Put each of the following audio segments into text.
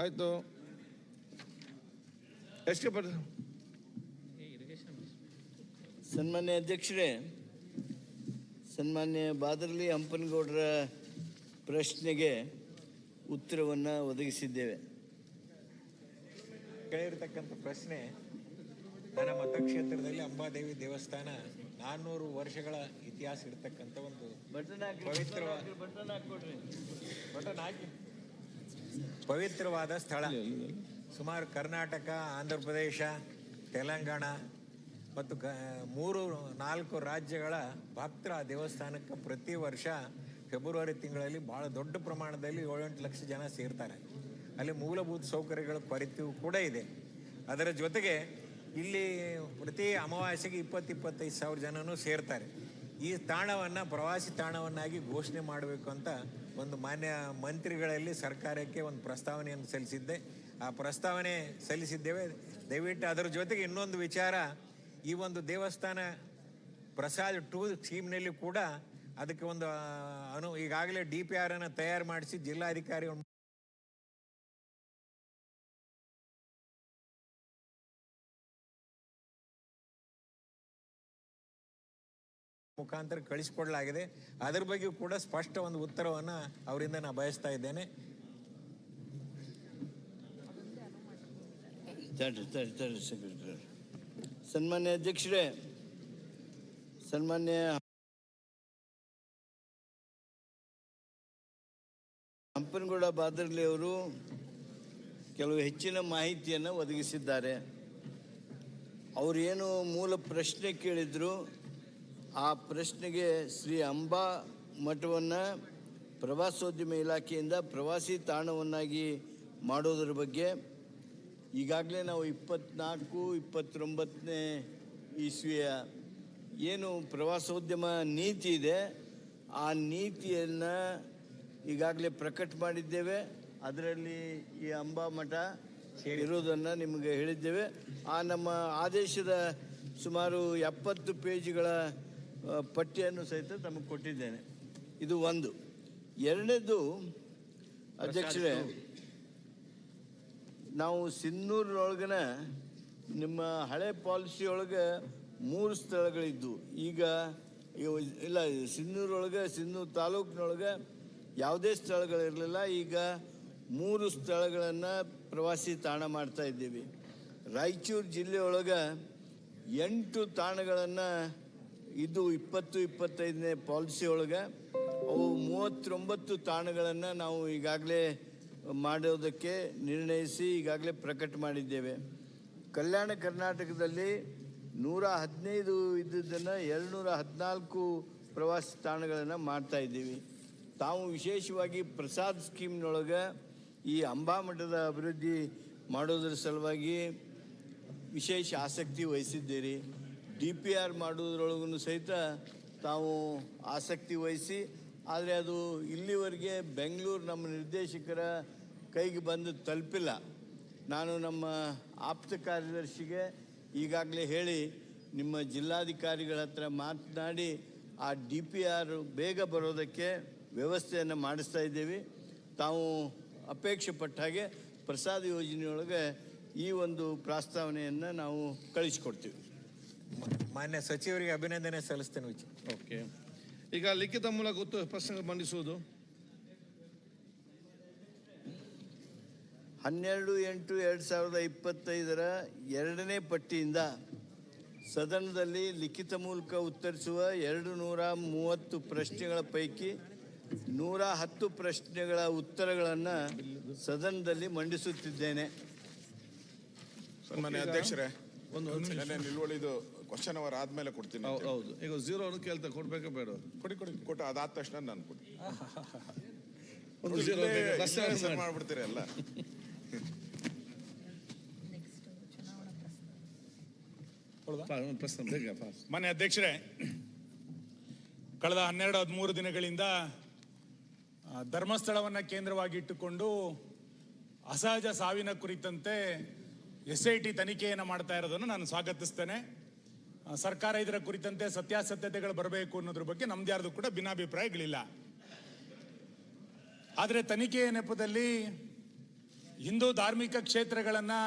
ಆಯಿತು. ಎಷ್ಟು ಬರ್ತದೆ ಸನ್ಮಾನ್ಯ ಅಧ್ಯಕ್ಷರೇ ಸನ್ಮಾನ್ಯ ಬಾದರ್ಲಿ ಹಂಪನಗೌಡರ ಪ್ರಶ್ನೆಗೆ ಉತ್ತರವನ್ನು ಒದಗಿಸಿದ್ದೇವೆ. ಕೇಳಿರ್ತಕ್ಕಂಥ ಪ್ರಶ್ನೆ ನನ್ನ ಮತಕ್ಷೇತ್ರದಲ್ಲಿ ಅಂಬಾದೇವಿ ದೇವಸ್ಥಾನ ನಾನ್ನೂರು ವರ್ಷಗಳ ಇತಿಹಾಸ ಇರತಕ್ಕಂಥ ಒಂದು ಪವಿತ್ರ ಪವಿತ್ರವಾದ- ಬಟನ್ ಹಾಕಿ. ಪವಿತ್ರವಾದ ಸ್ಥಳ. ಸುಮಾರು ಕರ್ನಾಟಕ ಆಂಧ್ರ ಪ್ರದೇಶ ತೆಲಂಗಾಣ ಮತ್ತು ಕ ಮೂರು ನಾಲ್ಕು ರಾಜ್ಯಗಳ ಭಕ್ತರ ಆ ದೇವಸ್ಥಾನಕ್ಕೆ ಪ್ರತಿ ವರ್ಷ ಫೆಬ್ರವರಿ ತಿಂಗಳಲ್ಲಿ ಭಾಳ ದೊಡ್ಡ ಪ್ರಮಾಣದಲ್ಲಿ ಏಳೆಂಟು ಲಕ್ಷ ಜನ ಸೇರ್ತಾರೆ. ಅಲ್ಲಿ ಮೂಲಭೂತ ಸೌಕರ್ಯಗಳ ಕೊರತೆಯೂ ಕೂಡ ಇದೆ. ಅದರ ಜೊತೆಗೆ ಇಲ್ಲಿ ಪ್ರತಿ ಅಮಾವಾಸ್ಯೆಗೆ ಇಪ್ಪತ್ತು ಇಪ್ಪತ್ತೈದು ಸಾವಿರ ಜನನೂ ಸೇರ್ತಾರೆ. ಈ ತಾಣವನ್ನು ಪ್ರವಾಸಿ ತಾಣವನ್ನಾಗಿ ಘೋಷಣೆ ಮಾಡಬೇಕು ಅಂತ ಒಂದು ಮಾನ್ಯ ಮಂತ್ರಿಗಳಲ್ಲಿ ಸರ್ಕಾರಕ್ಕೆ ಒಂದು ಪ್ರಸ್ತಾವನೆಯನ್ನು ಸಲ್ಲಿಸಿದ್ದೆ. ಆ ಪ್ರಸ್ತಾವನೆ ಸಲ್ಲಿಸಿದ್ದೇವೆ. ದಯವಿಟ್ಟು ಅದರ ಜೊತೆಗೆ ಇನ್ನೊಂದು ವಿಚಾರ. ಈ ಒಂದು ದೇವಸ್ಥಾನ ಪ್ರಸಾದ್ ಟೂ ಸ್ಕೀಮ್ನಲ್ಲಿ ಕೂಡ ಅದಕ್ಕೆ ಒಂದು ಅನು, ಈಗಾಗಲೇ ಡಿ ಪಿ ಆರ್ ಅನ್ನು ತಯಾರು ಮಾಡಿಸಿ ಜಿಲ್ಲಾಧಿಕಾರಿ ಮುಖಾಂತರ ಕಳಿಸಿಕೊಡಲಾಗಿದೆ. ಅದರ ಬಗ್ಗೆ ಕೂಡ ಸ್ಪಷ್ಟ ಒಂದು ಉತ್ತರವನ್ನು ಅವರಿಂದ ನಾನು ಬಯಸ್ತಾ ಇದ್ದೇನೆ. ಸನ್ಮಾನ್ಯ ಅಧ್ಯಕ್ಷರೇ, ಸನ್ಮಾನ್ಯ ಹಂಪನಗೌಡ ಬಾದರ್ಲಿ ಅವರು ಕೆಲವು ಹೆಚ್ಚಿನ ಮಾಹಿತಿಯನ್ನು ಒದಗಿಸಿದ್ದಾರೆ. ಅವರೇನು ಮೂಲ ಪ್ರಶ್ನೆ ಕೇಳಿದ್ರು ಆ ಪ್ರಶ್ನೆಗೆ ಶ್ರೀ ಅಂಬಾ ಮಠವನ್ನು ಪ್ರವಾಸೋದ್ಯಮ ಇಲಾಖೆಯಿಂದ ಪ್ರವಾಸಿ ತಾಣವನ್ನಾಗಿ ಮಾಡೋದ್ರ ಬಗ್ಗೆ ಈಗಾಗಲೇ ನಾವು ಇಪ್ಪತ್ನಾಲ್ಕು, ಇಪ್ಪತ್ತೊಂಬತ್ತನೇ ಇಸ್ವಿಯ ಏನು ಪ್ರವಾಸೋದ್ಯಮ ನೀತಿ ಇದೆ, ಆ ನೀತಿಯನ್ನು ಈಗಾಗಲೇ ಪ್ರಕಟ ಮಾಡಿದ್ದೇವೆ. ಅದರಲ್ಲಿ ಈ ಅಂಬಾ ಮಠ ಇರೋದನ್ನು ನಿಮಗೆ ಹೇಳಿದ್ದೇವೆ. ಆ ನಮ್ಮ ಆದೇಶದ ಸುಮಾರು ಎಪ್ಪತ್ತು ಪೇಜ್ಗಳ ಪಟ್ಟಿಯನ್ನು ಸಹಿತ ತಮಗೆ ಕೊಟ್ಟಿದ್ದೇನೆ. ಇದು ಒಂದು. ಎರಡನೇದು, ಅಧ್ಯಕ್ಷರೇ, ನಾವು ಸಿನ್ನೂರಿನೊಳಗನ ನಿಮ್ಮ ಹಳೆ ಪಾಲಿಸಿ ಒಳಗೆ ಮೂರು ಸ್ಥಳಗಳಿದ್ದವು ಈಗ ಇಲ್ಲ ಸಿನ್ನೂರೊಳಗೆ ಸಿನ್ನೂರು ತಾಲೂಕಿನೊಳಗೆ ಯಾವುದೇ ಸ್ಥಳಗಳಿರಲಿಲ್ಲ. ಈಗ ಮೂರು ಸ್ಥಳಗಳನ್ನು ಪ್ರವಾಸಿ ತಾಣ ಮಾಡ್ತಾ ಇದ್ದೀವಿ. ರಾಯಚೂರು ಜಿಲ್ಲೆಯೊಳಗೆ ಎಂಟು ತಾಣಗಳನ್ನು ಇದು ಇಪ್ಪತ್ತು ಇಪ್ಪತ್ತೈದನೇ ಪಾಲಿಸಿ ಒಳಗೆ ಅವು ಮೂವತ್ತೊಂಬತ್ತು ತಾಣಗಳನ್ನು ನಾವು ಈಗಾಗಲೇ ಮಾಡೋದಕ್ಕೆ ನಿರ್ಣಯಿಸಿ ಈಗಾಗಲೇ ಪ್ರಕಟ ಮಾಡಿದ್ದೇವೆ. ಕಲ್ಯಾಣ ಕರ್ನಾಟಕದಲ್ಲಿ ನೂರ ಹದಿನೈದು ಇದ್ದದ್ದನ್ನು ಎರಡುನೂರ ಹದಿನಾಲ್ಕು ಪ್ರವಾಸಿ ತಾಣಗಳನ್ನು ಮಾಡ್ತಾ ಇದ್ದೀವಿ. ತಾವು ವಿಶೇಷವಾಗಿ ಪ್ರಸಾದ್ ಸ್ಕೀಮ್ನೊಳಗೆ ಈ ಅಂಬಾಮಠದ ಅಭಿವೃದ್ಧಿ ಮಾಡೋದ್ರ ಸಲುವಾಗಿ ವಿಶೇಷ ಆಸಕ್ತಿ ವಹಿಸಿದ್ದೀರಿ. ಡಿ ಪಿ ಆರ್ ಮಾಡೋದ್ರೊಳಗೂ ಸಹಿತ ತಾವು ಆಸಕ್ತಿ ವಹಿಸಿ, ಆದರೆ ಅದು ಇಲ್ಲಿವರೆಗೆ ಬೆಂಗಳೂರು ನಮ್ಮ ನಿರ್ದೇಶಕರ ಕೈಗೆ ಬಂದು ತಲುಪಿಲ್ಲ. ನಾನು ನಮ್ಮ ಆಪ್ತ ಕಾರ್ಯದರ್ಶಿಗೆ ಈಗಾಗಲೇ ಹೇಳಿ ನಿಮ್ಮ ಜಿಲ್ಲಾಧಿಕಾರಿಗಳ ಹತ್ರ ಮಾತನಾಡಿ, ಆ ಡಿ ಪಿ ಆರ್ ಬೇಗ ಬರೋದಕ್ಕೆ ವ್ಯವಸ್ಥೆಯನ್ನು ಮಾಡಿಸ್ತಾ ಇದ್ದೀವಿ. ತಾವು ಅಪೇಕ್ಷೆ ಪಟ್ಟ ಹಾಗೆ ಪ್ರಸಾದ ಯೋಜನೆಯೊಳಗೆ ಈ ಒಂದು ಪ್ರಸ್ತಾವನೆಯನ್ನು ನಾವು ಕಳಿಸ್ಕೊಡ್ತೀವಿ. ಮಾನ್ಯ ಸಚಿವರಿಗೆ ಅಭಿನಂದನೆ ಸಲ್ಲಿಸ್ತೇನೆ ವಿಚ ಓಕೆ. ಈಗ ಲಿಖಿತ ಮೂಲಕ ಉತ್ತರ ಪ್ರಶ್ನೆ ಮಂಡಿಸುವುದು ಹನ್ನೆರಡು ಎಂಟು ಎರಡು ಸಾವಿರದ ಇಪ್ಪತ್ತೈದರ ಎರಡನೇ ಪಟ್ಟಿಯಿಂದ ಸದನದಲ್ಲಿ ಲಿಖಿತ ಮೂಲಕ ಉತ್ತರಿಸುವ ಎರಡು ನೂರ ಮೂವತ್ತು ಪ್ರಶ್ನೆಗಳ ಪೈಕಿ ನೂರ ಹತ್ತು ಪ್ರಶ್ನೆಗಳ ಉತ್ತರಗಳನ್ನು ಸದನದಲ್ಲಿ ಮಂಡಿಸುತ್ತಿದ್ದೇನೆ. ಸನ್ಮಾನ್ಯ ಅಧ್ಯಕ್ಷರೇ ಒಂದು ಒಂದು ನೆನ್ನೆ ನಿಲುವಳಿದು ಕ್ವಶನ್ ಅವರ್ ಆದ್ಮೇಲೆ ಕೊಡ್ತೀನಿ ಹೌದು ಹೌದು. ಈಗ ಝೀರೋ ಅನ್ನು ಕೇಳ್ತಾ ಕೊಡ್ಬೇಕಾ ಬೇಡ ಕೊಡಿ ಕೊಡಿ. ಕೊಟ್ಟು ಅದಾದ ತಕ್ಷಣ ನಾನು ಕೊಡ್ತೀನಿ. ಒಂದು ಝೀರೋ ಇಲ್ಲೇ- ಪ್ರಶ್ನೆ ಇಲ್ಲೇ ಹೆಸರು ಮಾಡಿ. ಮಾಡ್ಬಿಡ್ತೀರಿ ಎಲ್ಲ ಒಂದು ಪ್ರಶ್ನೆ ಬೇಗ ಫಾಸ್ಟ್ ಮಾನ್ಯ ಅಧ್ಯಕ್ಷರೇ ಕಳೆದ ಹನ್ನೆರಡು ಹದಿಮೂರು ದಿನಗಳಿಂದ ಆ, ಧರ್ಮಸ್ಥಳವನ್ನ ಕೇಂದ್ರವಾಗಿ ಇಟ್ಟುಕೊಂಡು ಅಸಹಜ ಸಾವಿನ ಕುರಿತಂತೆ ಎಸ್ ಐ ಟಿ ತನಿಖೆಯನ್ನು ಮಾಡ್ತಾ ಇರೋದನ್ನು ನಾನು ಸ್ವಾಗತಿಸ್ತೇನೆ. ಸರ್ಕಾರ ಇದರ ಕುರಿತಂತೆ ಸತ್ಯಾಸತ್ಯತೆಗಳು ಬರಬೇಕು ಅನ್ನೋದ್ರ ಬಗ್ಗೆ ನಮ್ದು ಯಾರ್ದು ಕೂಡ ಭಿನ್ನಾಭಿಪ್ರಾಯಗಳಿಲ್ಲ. ಆದರೆ ತನಿಖೆಯ ನೆಪದಲ್ಲಿ ಹಿಂದೂ ಧಾರ್ಮಿಕ ಕ್ಷೇತ್ರಗಳನ್ನು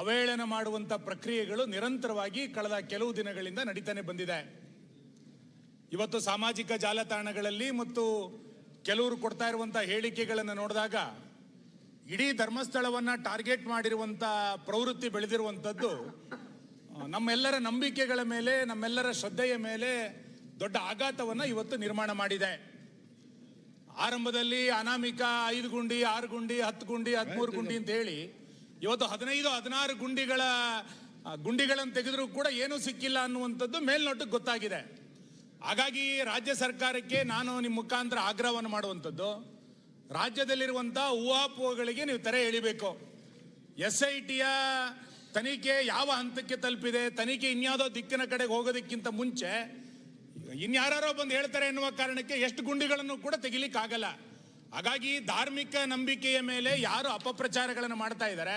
ಅವಹೇಳನ ಮಾಡುವಂತ ಪ್ರಕ್ರಿಯೆಗಳು ನಿರಂತರವಾಗಿ ಕಳೆದ ಕೆಲವು ದಿನಗಳಿಂದ ನಡೀತಾನೆ ಬಂದಿದೆ. ಇವತ್ತು ಸಾಮಾಜಿಕ ಜಾಲತಾಣಗಳಲ್ಲಿ ಮತ್ತು ಕೆಲವರು ಕೊಡ್ತಾ ಇರುವಂಥ ಹೇಳಿಕೆಗಳನ್ನು ನೋಡಿದಾಗ ಇಡೀ ಧರ್ಮಸ್ಥಳವನ್ನ ಟಾರ್ಗೆಟ್ ಮಾಡಿರುವಂತ ಪ್ರವೃತ್ತಿ ಬೆಳೆದಿರುವಂಥದ್ದು ನಮ್ಮೆಲ್ಲರ ನಂಬಿಕೆಗಳ ಮೇಲೆ ನಮ್ಮೆಲ್ಲರ ಶ್ರದ್ಧೆಯ ಮೇಲೆ ದೊಡ್ಡ ಆಘಾತವನ್ನ ಇವತ್ತು ನಿರ್ಮಾಣ ಮಾಡಿದೆ. ಆರಂಭದಲ್ಲಿ ಅನಾಮಿಕ ಐದು ಗುಂಡಿ ಆರು ಗುಂಡಿ ಹತ್ತು ಗುಂಡಿ ಹದಿಮೂರು ಗುಂಡಿ ಅಂತ ಹೇಳಿ ಇವತ್ತು ಹದಿನೈದು ಹದಿನಾರು ಗುಂಡಿಗಳ ಗುಂಡಿಗಳನ್ನು ತೆಗೆದರೂ ಕೂಡ ಏನೂ ಸಿಕ್ಕಿಲ್ಲ ಅನ್ನುವಂಥದ್ದು ಮೇಲ್ನೋಟಕ್ಕೆ ಗೊತ್ತಾಗಿದೆ. ಹಾಗಾಗಿ ರಾಜ್ಯ ಸರ್ಕಾರಕ್ಕೆ ನಾನು ನಿಮ್ಮ ಮುಖಾಂತರ ಆಗ್ರಹವನ್ನು ಮಾಡುವಂಥದ್ದು. ರಾಜ್ಯದಲ್ಲಿರುವಂಥ ಊಹಾಪೋಹಗಳಿಗೆ ನೀವು ತೆರೆ ಎಳಿಬೇಕು. ಎಸ್ ಐ ಟಿಯ ತನಿಖೆ ಯಾವ ಹಂತಕ್ಕೆ ತಲುಪಿದೆ, ತನಿಖೆ ಇನ್ಯಾವುದೋ ದಿಕ್ಕಿನ ಕಡೆಗೆ ಹೋಗೋದಕ್ಕಿಂತ ಮುಂಚೆ ಇನ್ಯಾರೋ ಬಂದು ಹೇಳ್ತಾರೆ ಎನ್ನುವ ಕಾರಣಕ್ಕೆ ಎಷ್ಟು ಗುಂಡಿಗಳನ್ನು ಕೂಡ ತೆಗಿಲಿಕ್ಕಾಗಲ್ಲ. ಹಾಗಾಗಿ ಧಾರ್ಮಿಕ ನಂಬಿಕೆಯ ಮೇಲೆ ಯಾರು ಅಪಪ್ರಚಾರಗಳನ್ನು ಮಾಡ್ತಾ ಇದ್ದಾರೆ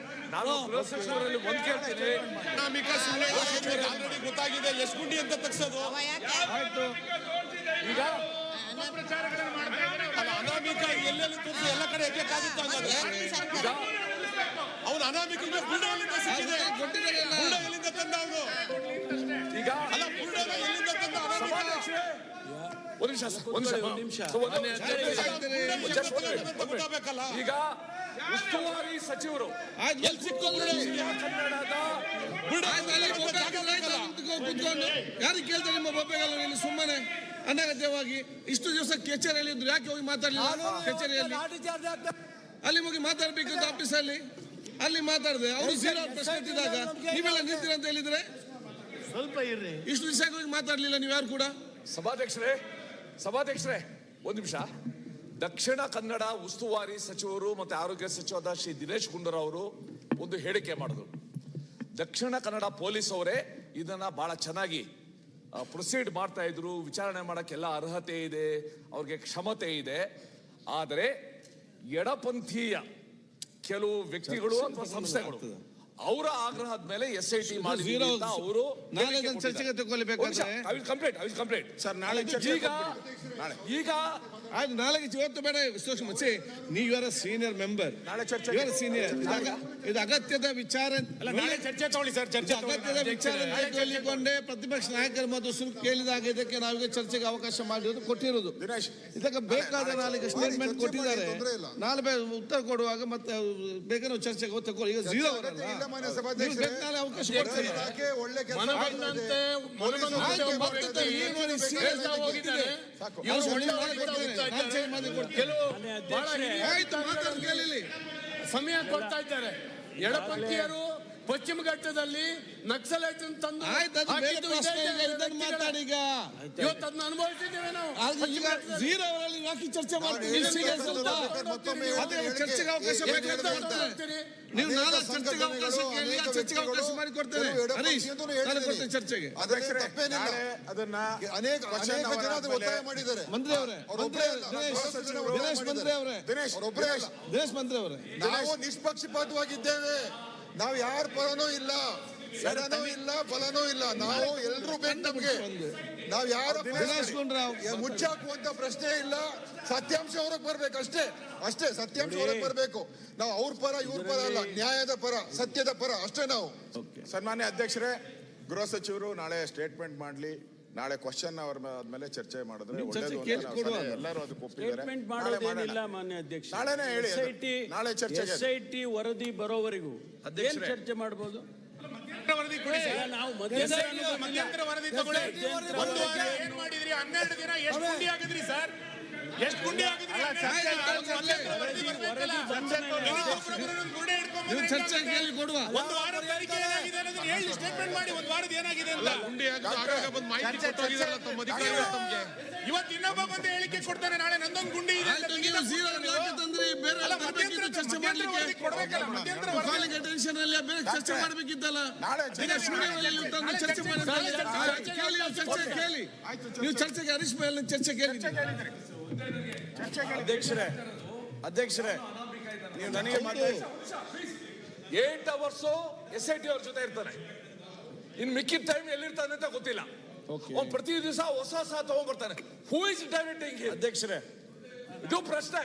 ನಾನು ಗೃಹ ಸಚಿವರಲ್ಲಿ ಒಂದ್ ಕೇಳ್ತೀನಿ. ಗೊತ್ತಾಗಿದೆ. ಎಷ್ಟು ಗುಂಡಿ ಅಂತ ತಗ್ಸೋದು? ಈಗ ಅನಾಮಿಕ ಎಲ್ಲೆಲ್ಲಿ ತೋರಿಸಿ ಎಲ್ಲ ಕಡೆ ಎಕ್ಕಾಗುತ್ತೆ ಅವನು ಅನಾಮಿಕ ಬುಲ್ಡ ಎಲ್ಲಿಂದ ಸಿಕ್ಕಿದೆ ಬುಲ್ಡ ಎಲ್ಲಿಂದ ತಂದ ಅವನು. ಈಗ ಅಲ್ಲ ಬುಲ್ಡ ಎಲ್ಲಿಂದ ತಂದ ಅನಾಮಿಕ. ಒಂದು ನಿಮಿಷ ಒಂದು ನಿಮಿಷ. ಈಗ ಉಸ್ತುವಾರಿ ಸಚಿವರು. ಯಾರಿಗೆ ಕೇಳ್ತಾರೆ ನಿಮ್ಮ ಬೊಬ್ಬೆಗಾಲ ಇಲ್ಲಿ ಸುಮ್ಮನೆ? ಅನಗತ್ಯವಾಗಿ. ಇಷ್ಟು ದಿವಸ ಕಚೇರಿಯಲ್ಲಿ ಇದ್ರು. ಯಾಕೆ ಹೋಗಿ ಮಾತಾಡಲಿಲ್ಲ? ಕಚೇರಿಯಲ್ಲಿ. ಅಲ್ಲಿ ಹೋಗಿ ಮಾತಾಡ್ಬೇಕಿತ್ತು ಆಫೀಸಲ್ಲಿ ಅಲ್ಲಿ. ಮಾತಾಡಿದೆ. ಅವರು ಜೀರೋ ಪ್ರಶ್ನೆ ಇದ್ದಾಗ ನೀವೆಲ್ಲ ನಿಂತಿರ ಅಂತ ಹೇಳಿದ್ರೆ? ಸ್ವಲ್ಪ ಇರ್ರಿ. ಇಷ್ಟು ದಿವಸ ಹೋಗಿ ಮಾತಾಡ್ಲಿಲ್ಲ ನೀವು ಯಾರು ಕೂಡ? ಸಭಾಧ್ಯಕ್ಷರೇ ಸಭಾಧ್ಯಕ್ಷರೇ ಒಂದ್ ನಿಮಿಷ. ದಕ್ಷಿಣ ಕನ್ನಡ ಉಸ್ತುವಾರಿ ಸಚಿವರು ಮತ್ತೆ ಆರೋಗ್ಯ ಸಚಿವರಾದ ಶ್ರೀ ದಿನೇಶ್ ಗುಂಡೂರಾವ್ ಅವರು ಒಂದು ಹೇಳಿಕೆ ಮಾಡಿದ್ರು. ದಕ್ಷಿಣ ಕನ್ನಡ ಪೊಲೀಸ್ ಅವರೇ ಇದನ್ನ ಬಹಳ ಚೆನ್ನಾಗಿ ಪ್ರೊಸೀಡ್ ಮಾಡ್ತಾ ಇದ್ರು. ವಿಚಾರಣೆ ಮಾಡೋಕ್ಕೆಲ್ಲ ಅರ್ಹತೆ ಇದೆ ಅವ್ರಿಗೆ ಕ್ಷಮತೆ ಇದೆ. ಆದರೆ ಎಡಪಂಥೀಯ ಕೆಲವು ವ್ಯಕ್ತಿಗಳು ಅಥವಾ ಸಂಸ್ಥೆಗಳು ಅವರ ಆಗ್ರಹದ ಮೇಲೆ ಎಸ್ ಐ ಟಿ ಮಾಡಿ ಅವರು ಕಂಪ್ಲೀಟ್ ಐ ಕಂಪ್ಲೀಟ್. ಸರ್ ನಾಳೆ. ಈಗ ಆಯ್ತು ನಾಳೆಗೆ ಇವತ್ತು ಬೇಡ ವಿಶ್ಲೇಷಣೆ ಮುಚ್ಚಿ. ನೀವು ಇವರ ಸೀನಿಯರ್ ಮೆಂಬರ್ ನಾಳೆ ಚರ್ಚೆ ಇವರ ಸೀನಿಯರ್ ಇದು ಅಗತ್ಯದ ವಿಚಾರ ಅಲ್ಲ ನಾಳೆ ಚರ್ಚೆ ತಗೊಳ್ಳಿ ಸರ್ ಚರ್ಚೆ. ಅಗತ್ಯದ ವಿಚಾರ ಹೇಳಿಕೊಂಡೇ ಪ್ರತಿಪಕ್ಷ ನಾಯಕರ ಮತ್ತು ಸುರು ಕೇಳಿದಾಗ ಇದಕ್ಕೆ ನಾವೀಗ ಚರ್ಚೆಗೆ ಅವಕಾಶ ಮಾಡಿರೋದು ಕೊಟ್ಟಿರೋದು. ಇದಕ್ಕೆ ಬೇಕಾದ ನಾಲ್ಕು ಸ್ಟೇಟ್ಮೆಂಟ್ ಕೊಟ್ಟಿದ್ದಾರೆ. ನಾಳೆ ಉತ್ತರ ಕೊಡುವಾಗ ಮತ್ತೆ ಬೇಕಾದ್ರೆ ನಾವು ಚರ್ಚೆಗೆ ತಗೊಳ್ಳಿ. ಈಗ ಜೀರೋ ನಾಳೆ ಅವಕಾಶ ಕೊಡ್ತಾರೆ? ಒಳ್ಳೆ ಆಯ್ತು ಮಾತಾಡಿ ಕೇಳಿಲಿ. ಸಮಯ ಕೊಡ್ತಾ ಇದ್ದಾರೆ. ಎಡಪಂಥೀಯರು ಪಶ್ಚಿಮ ಘಟ್ಟದಲ್ಲಿ ನಕ್ಸಲೈಟ್ ತಂದು ಮಾತಾಡೀಗ ಇವತ್ತು ಅದನ್ನ ಅನುಭವಿಸಿದ್ದೇವೆ ನಾವು. ಈಗ ಜೀರೋ ಅವರಲ್ಲಿ ಯಾಕೆ ಚರ್ಚೆ ಮಾಡ್ತೀವಿ. ಚರ್ಚೆಗೆ ಅವಕಾಶ ನೀವು ನಾನು ಅನೇಕ ಚರ್ಚೆಗೆ ಅವಕಾಶ ಚರ್ಚೆಗೆ ಅವಕಾಶ ಮಾಡಿ ಕೊಡ್ತೇನೆ ಹರೀಶ್ ಚರ್ಚೆಗೆ. ಅದನ್ನ ಅನೇಕ ಒತ್ತಾಯ ಮಾಡಿದ್ದಾರೆ. ಮಂತ್ರಿ ಅವರೇ ದಿನೇಶ್ ಮಂತ್ರಿ ಅವರೇ. ದಿನೇಶ್ ಮಂತ್ರಿ ಅವರೇ. ನಾವು ನಿಷ್ಪಕ್ಷಪಾತವಾಗಿದ್ದೇವೆ. ನಾವು ಯಾರ ಫಲನೂ ಇಲ್ಲ ಎಡನೂ ಇಲ್ಲ ಫಲನೂ ಇಲ್ಲ. ನಾವು ಎಲ್ಲರೂ ಬೇಕು ನಮ್ಗೆ. ನಾವ್ ಯಾರ. ಮುಚ್ಚಾಕುವಂತ ಪ್ರಶ್ನೆ ಇಲ್ಲ. ಸತ್ಯಾಂಶ ಹೊರಗೆ ಬರ್ಬೇಕು ಅಷ್ಟೇ. ಅಷ್ಟೇ ಸತ್ಯಾಂಶ ಹೊರಗೆ ಬರ್ಬೇಕು. ನಾವು ಅವ್ರ ಪರ ಇವ್ರ ಪರ ಅಲ್ಲ ನ್ಯಾಯದ ಪರ ಸತ್ಯದ ಪರ ಅಷ್ಟೇ ನಾವು. ಸನ್ಮಾನ್ಯ ಅಧ್ಯಕ್ಷರೇ ಗೃಹ ಸಚಿವರು ನಾಳೆ ಸ್ಟೇಟ್ಮೆಂಟ್ ಮಾಡ್ಲಿ. ನಾಳೆ ಕ್ವಶನ್ ಅವ್ರ ಆದ್ಮೇಲೆ ಚರ್ಚೆ ಮಾಡಿದ್ರೆ ಚರ್ಚೆ ಎಲ್ಲರೂ ಅದಕ್ಕೆ ಒಪ್ಪಿದ್ದಾರೆ. ಮಾನ್ಯ ಅಧ್ಯಕ್ಷ ನಾಳೆನೇ ಹೇಳಿ ನಾಳೆ ಟಿ ವರದಿ ಬರೋವರೆಗೂ ಅದೇನ್ ಚರ್ಚೆ ಮಾಡಬಹುದು ವರದಿ ನಾವು ಮಧ್ಯಂತರ ವರದಿ ತಗೊಳ್ಳಿ. ಒಂದು ವಾರ ಏನ್ ಮಾಡಿದ್ರಿ? ಹನ್ನೆರಡು ದಿನ ಎಷ್ಟು ಆಗಿದ್ರಿ ಸರ್? ಎಷ್ಟು ಗುಂಡಿ ಒಂದು ವಾರದ ತನಿಖೆ ಏನಾಗಿದೆ ಅನ್ನೋದನ್ನ ಹೇಳಿ ಸ್ಟೇಟ್ಮೆಂಟ್ ಮಾಡಿ ಒಂದು ವಾರದ ಏನಾಗಿದೆ ಅಂತ. ಇವತ್ತು ಇನ್ನೊಬ್ಬ ಬಂದು ಹೇಳಿಕೆ ಕೊಡ್ತಾನೆ ನಾಳೆ ನಂದೊಂದು ಗುಂಡಿ ಇದೆ ಚರ್ಚೆ ಟೆನ್ಷನ್ ಚರ್ಚೆ ಮಾಡ್ಬೇಕಿತ್ತಲ್ಲ? ನಾಳೆ ಈಗ ಚರ್ಚೆ ತಂದು ಚರ್ಚೆ ಮಾಡಿ ನಾಳೆ ಚರ್ಚೆ- ಕೇಳಿ ನೀವು ಚರ್ಚೆ ಕೇಳಿ. ನೀವು ಚರ್ಚೆಗೆ ಹರೀಶ್ ಮೇಲೆ ಚರ್ಚೆ ಕೇಳಿ ಅಧ್ಯಕ್ಷರೇ ಅಧ್ಯಕ್ಷರೇ ನೀವು ನನಗೆ eight hours S I T ಅವ್ರ ಜೊತೆ ಇರ್ತಾರೆ ಇನ್ ಮಿಕ್ಕಿದ ಟೈಮ್ ಎಲ್ಲಿರ್ತಾನೆ ಅಂತ ಗೊತ್ತಿಲ್ಲ. ಅವ್ನು ಪ್ರತಿ ದಿವಸ ಹೊಸ ಹೊಸ ತಗೊಂಡ್ಬರ್ತಾನೆ. ಹೂ ಇಸ್ ಡೈರೆಕ್ಟಿಂಗ್ ಅಧ್ಯಕ್ಷರೇ. ಇದು ಪ್ರಶ್ನೆ.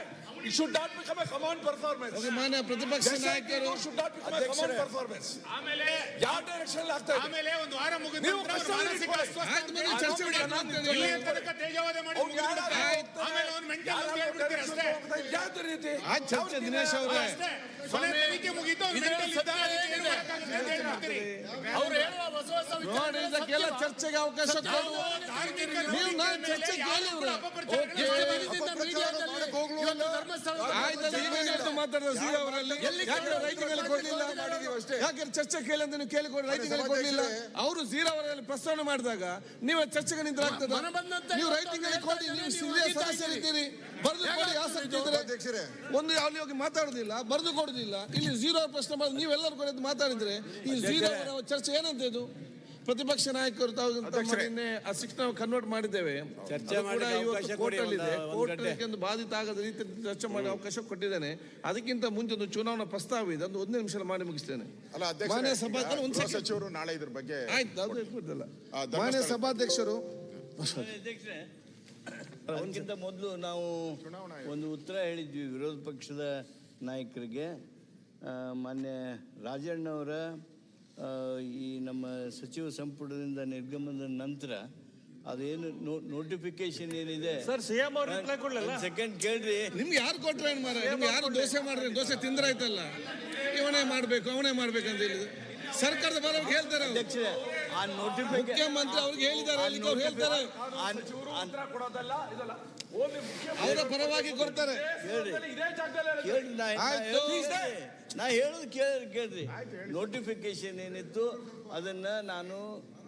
It should not become a command performance. Okay, ಮಾನ್ಯ ಪ್ರತಿಪಕ್ಷ ನಾಯಕರು should not become a command performance ಆಮೇಲೆ ಯಾವ ಡೈರೆಕ್ಷನ್ ಆಗ್ತಾ ಇದೆ ಆಮೇಲೆ ಒಂದು ವಾರ ಮುಗಿದ ನಂತರ ಮಾನಸಿಕ ಆಯ್ತು, ಬನ್ನಿ, ಚರ್ಚೆ ಮಾಡಿ ಇಲ್ಲಿ. ತನಕ ತೇಜವಾದ ಮಾಡಿ? ಆಮೇಲೆ ಅವ್ನು ಮೆಂಟಲ್ ಅಂತ ಹೇಳ್ಬಿಡ್ತೀರಿ ಅಷ್ಟೇ ಯಾವ ರೀತಿ ಆ ಚರ್ಚೆ ದಿನೇಶ್ ಅವರೇ ಅಷ್ಟೇ ಕೊನೆ ತನಿಖೆ ಮುಗೀತು ಮೆಂಟಲ್ ಇದರ mental ಇದ್ದ, ಸತ್ಯ ಅದಕ್ಕೆ ಏನು ಏನಿದೆ? ಅಂತ ಹೇಳ್ಬಿಡ್ತೀರಿ. ಅವ್ರು ಹೇಳುವ ಹೊಸ ಹೊಸ ನೋಡಿ ಇದಕ್ಕೆಲ್ಲ ಚರ್ಚೆಗೆ ಅವಕಾಶ ಕೊಡುವ ನೀವು ನಾನು ಕೇಳಿವ್ರೆ. ಮಾತಾಡಿದ ಸಿ ಅವರಲ್ಲಿ. ಯಾಕೆ ರೈಟಿಂಗ್ ಅಲ್ಲಿ ಕೊಡ್ಲಿಲ್ಲ? ಯಾಕೆ ಚರ್ಚೆ ಕೇಳಿ ಅಂತ ನೀವು ಕೊಡ್ಲಿಲ್ಲ? ಅವರು ಜೀರೋ ಅವರಲ್ಲಿ ಪ್ರಸ್ತಾವನೆ ಮಾಡಿದಾಗ ನೀವು ಚರ್ಚೆಗೆ ನೀವು ಕೊಡಿ ನೀವು ಸದಸ್ಯರಿದ್ದೀರಿ ಬರೆದು ಕೊಡಿ ಆಸಕ್ತಿ ಇದ್ರೆ. ಒಂದು ಅಲ್ಲಿ ಹೋಗಿ ಮಾತಾಡುದಿಲ್ಲ ಬರೆದು ಕೊಡುದಿಲ್ಲ. ಇಲ್ಲಿ ಜೀರೋ ಪ್ರಶ್ನೆ ಮಾಡಿ ನೀವೆಲ್ಲರೂ ಕೂಡ ಮಾತಾಡಿದ್ರೆ ಈ ಜೀರೋ ಚರ್ಚೆ ಏನಂತ ಇದು? ಪ್ರತಿಪಕ್ಷ ನಾಯಕರು ತಾವು ನಿನ್ನೆ ಆ ಶಿಕ್ಷಣ ಕನ್ವರ್ಟ್ ಮಾಡಿದ್ದೇವೆ. ಚರ್ಚೆ ಕೂಡ ಇವತ್ತು ಕೋರ್ಟ್ ಬಾಧಿತ ಆಗದ ರೀತಿ ಚರ್ಚೆ ಮಾಡಿ ಅವಕಾಶ ಕೊಟ್ಟಿದ್ದೇನೆ. ಅದಕ್ಕಿಂತ ಮುಂಚೆ ಒಂದು ಚುನಾವಣಾ ಪ್ರಸ್ತಾವ ಇದೆ. ಅದು ಒಂದೇ ನಿಮಿಷ ಮಾಡಿ ಮುಗಿಸ್ತೇನೆ. ಮಾನ್ಯ ಸಭಾಧ್ಯಕ್ಷರು ಒಂದು ಸೆಕೆಂಡ್ ಸಚಿವರು ನಾಳೆ ಇದ್ರ ಬಗ್ಗೆ ಆಯ್ತು ಮಾನ್ಯ ಸಭಾಧ್ಯಕ್ಷರು. ಅದಕ್ಕಿಂತ ಮೊದಲು ನಾವು ಒಂದು ಉತ್ತರ ಹೇಳಿದ್ವಿ. ವಿರೋಧ ಪಕ್ಷದ ನಾಯಕರಿಗೆ ಮಾನ್ಯ ರಾಜಣ್ಣವರ ಈ ನಮ್ಮ ಸಚಿವ ಸಂಪುಟದಿಂದ ನಿರ್ಗಮನದ ನಂತರ ಅದೇನು ನೋಟಿಫಿಕೇಶನ್ ಏನಿದೆ? ಸರ್ ಸಿಎಂ ಅವ್ರು ರಿಪ್ಲೈ ಕೊಡ್ಲಿಲ್ಲ? ಸೆಕೆಂಡ್ ಕೇಳ್ರಿ. ನಿಮ್ಗೆ ಯಾರು ಕೊಟ್ರೆ ಏನು ಮಾರ ನಿಮ್ಗೆ ಯಾರು ದೋಸೆ ಮಾಡ್ರಿ? ದೋಸೆ ತಿಂದ್ರಾಯ್ತಲ್ಲ. ಇವನೇ ಮಾಡಬೇಕು ಅವನೇ ಮಾಡ್ಬೇಕಂತ ಹೇಳಿದ್ರು. ಸರ್ಕಾರದ ಬರೋಕೆ ಹೇಳ್ತಾರೆ. ಅಧ್ಯಕ್ಷರೇ ಆ ನೋಟಿಫಿಕೇಶನ್ ಮುಖ್ಯಮಂತ್ರಿ ಅವ್ರಿಗೆ ಹೇಳಿದ್ದಾರೆ ಅವ್ರು ಹೇಳ್ತಾರೆ. ಉತ್ತರ ಕೊಡೋದಲ್ಲ ಇದಲ್ಲ ಓನ್ಲಿ ಅವರ ಪರವಾಗಿ ಕೊಡ್ತಾರೆ. ಇದೇ ಜಾಗದಲ್ಲಿ ಕೇಳಿ ನಾ ಆಯ್ತು. ಹೇಳೋದು- ನಾ ಹೇಳೋದು ಕೇಳಿ ಕೇಳ್ರಿ. ನೋಟಿಫಿಕೇಶನ್ ಏನಿತ್ತು ಅದನ್ನ ನಾನು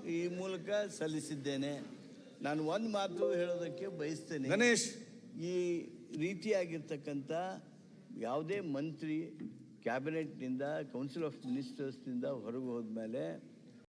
ಈ ಮೂಲಕ ಸಲ್ಲಿಸಿದ್ದೇನೆ. ನಾನು ಒಂದು ಮಾತು ಹೇಳೋದಕ್ಕೆ ಬಯಸ್ತೇನೆ. ಗಣೇಶ್. ಈ ರೀತಿಯಾಗಿರ್ತಕ್ಕಂಥ ಯಾವುದೇ ಮಂತ್ರಿ ಕ್ಯಾಬಿನೆಟ್ನಿಂದ ಕೌನ್ಸಿಲ್ ಆಫ್ ಮಿನಿಸ್ಟರ್ಸ್ನಿಂದ ಹೊರಗೆ ಹೋದ್ಮೇಲೆ